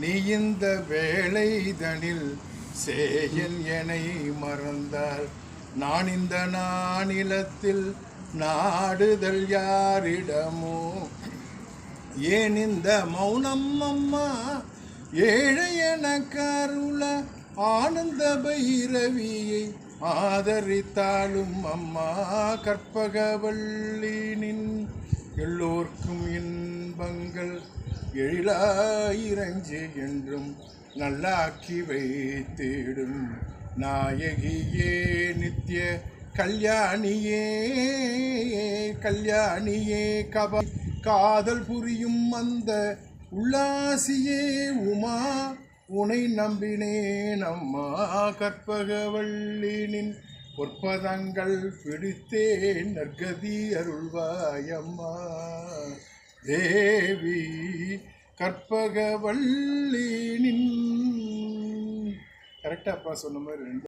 நீ இந்த வேளைதனில் சேயல் எனை மறந்தால் நான் இந்த நானிலத்தில் நாடுதல் யாரிடமோ? ஏன் இந்த மௌனம் அம்மா ஏழை எனக்காருள ஆனந்த பைரவியை ஆதரித்தாலும் அம்மா கற்பகவல்லினின் எல்லோர்க்கும் இன்பங்கள் எழிலாயிரஞ்சு என்றும் நல்லாக்கி வைத்திடும். நாயகியே நித்திய கல்யாணியே கல்யாணியே கப காதல் புரியும் அந்த உல்லாசியே உமா உனை நம்பினேன் அம்மா. கற்பகவள்ளினின் பொற்பதங்கள் பிடித்தேன் நற்கதி அருள்வாயம்மா. தேவி கற்பகவல்லினின் கரெக்டாக அப்பா சொன்ன மாதிரி ரெண்டு